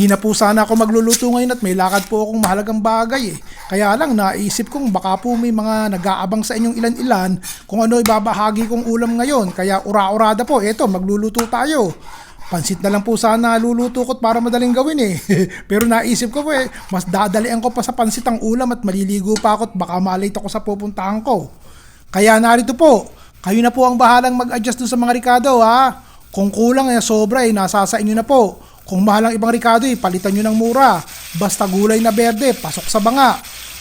Di na po sana ako magluluto ngayon at may lakad po akong mahalagang bagay eh. Kaya lang naisip kong baka po may mga nag-aabang sa inyong ilan-ilan kung ano ibabahagi kong ulam ngayon. Kaya ura-urada po, eto magluluto tayo. Pansit na lang po sana luluto ko para madaling gawin eh. Pero naisip ko po eh, mas dadalian ko pa sa pansit ang ulam at maliligo pa ako at baka malate ako sa pupuntahan ko. Kaya narito po, kayo na po ang bahalang mag-adjust sa mga ricado ha. Kung kulang eh, sobra eh, nasa sa inyo na po. Kung mahal ang ibang ricado eh, palitan nyo ng mura. Basta gulay na berde, pasok sa banga.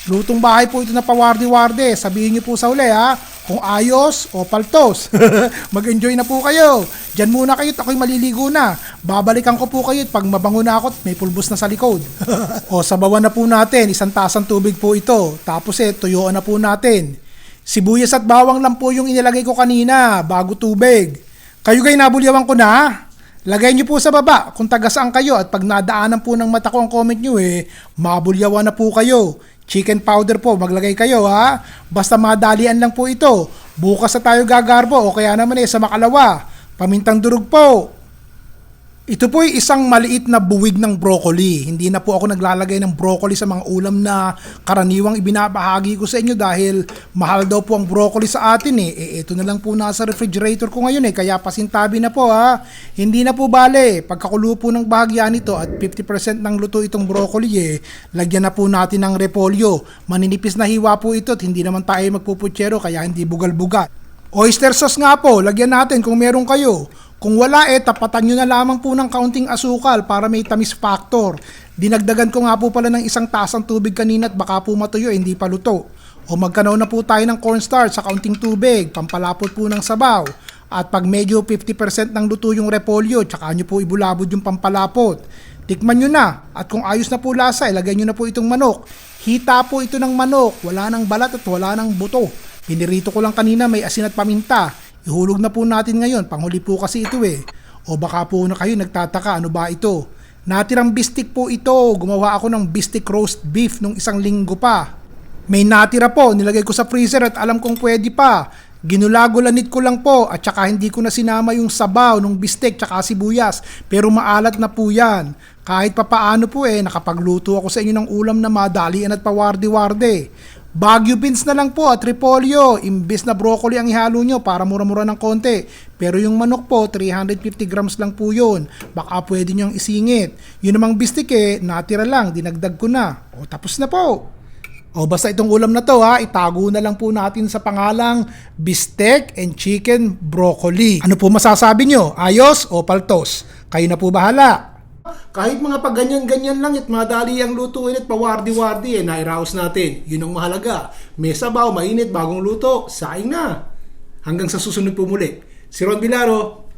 Lutong bahay po ito na pawarde-warde. Sabihin nyo po sa uli ha, kung ayos o paltos. Mag-enjoy na po kayo. Diyan muna kayo ako'y maliligo na. Babalikan ko po kayo pag mabango na ako may pulbos na sa likod. o sabawan na po natin, isang tasang tubig po ito. Tapos eh, tuyuan na po natin. Sibuyas at bawang lang po yung inilagay ko kanina, bago tubig. Kayo gay nabulyawan ko na. Lagay niyo po sa baba kung taga saan kayo at pag nadaanan po ng mata ko ang comment niyo eh, mabulyawan na po kayo. Chicken powder po, maglagay kayo ha. Basta madalian lang po ito. Bukas na tayo gagarbo o kaya naman eh sa makalawa. Pamintang durog po. Ito po ay isang maliit na buwig ng broccoli. Hindi na po ako naglalagay ng broccoli sa mga ulam na karaniwang ibinabahagi ko sa inyo dahil mahal daw po ang broccoli sa atin eh. eh ito na lang po nasa refrigerator ko ngayon eh, kaya pasintabi na po ha. Hindi na po bale, pagkakulo po ng bahagya nito at 50% ng luto itong broccoli eh, lagyan na po natin ng repolyo. Maninipis na hiwa po ito at hindi naman tayo magpuputsero kaya hindi bugal-bugat. Oyster sauce nga po, lagyan natin kung meron kayo. Kung wala eh, tapatan nyo na lamang po ng kaunting asukal para may tamis factor. Dinagdagan ko nga po pala ng isang tasang tubig kanina at baka po matuyo, hindi pa luto. O magkanaw na po tayo ng cornstarch sa kaunting tubig, pampalapot po ng sabaw. At pag medyo 50% ng luto yung repolyo, tsaka nyo po ibulabod yung pampalapot. Tikman nyo na. At kung ayos na po lasa, ilagay nyo na po itong manok. Hita po ito ng manok. Wala nang balat at wala nang buto. Pinirito ko lang kanina may asin at paminta. Ihulog na po natin ngayon. Panghuli po kasi ito eh. O baka po na kayo nagtataka ano ba ito. Natirang bistik po ito. Gumawa ako ng bistik roast beef nung isang linggo pa. May natira po, nilagay ko sa freezer at alam kong pwede pa. Ginulagulanit ko lang po at saka hindi ko na sinama yung sabaw ng bistek tsaka sibuyas. Pero maalat na po yan. Kahit papaano po eh, nakapagluto ako sa inyo ng ulam na madalian at pawarde-warde. Baguio beans na lang po at repolyo. Imbis na broccoli ang ihalo nyo para mura-mura ng konti. Pero yung manok po, 350 grams lang po yun. Baka pwede nyo isingit. Yun namang bistik eh, natira lang, dinagdag ko na. O tapos na po. O basta itong ulam na to ha, itago na lang po natin sa pangalang bistek and chicken broccoli. Ano po masasabi nyo? Ayos o paltos? Kayo na po bahala. Kahit mga pag ganyan-ganyan lang at madali ang lutuin at pawardi-wardi eh, nairaos natin. Yun ang mahalaga. May sabaw, mainit, bagong luto, saing na. Hanggang sa susunod po muli. Si Ron Bilaro,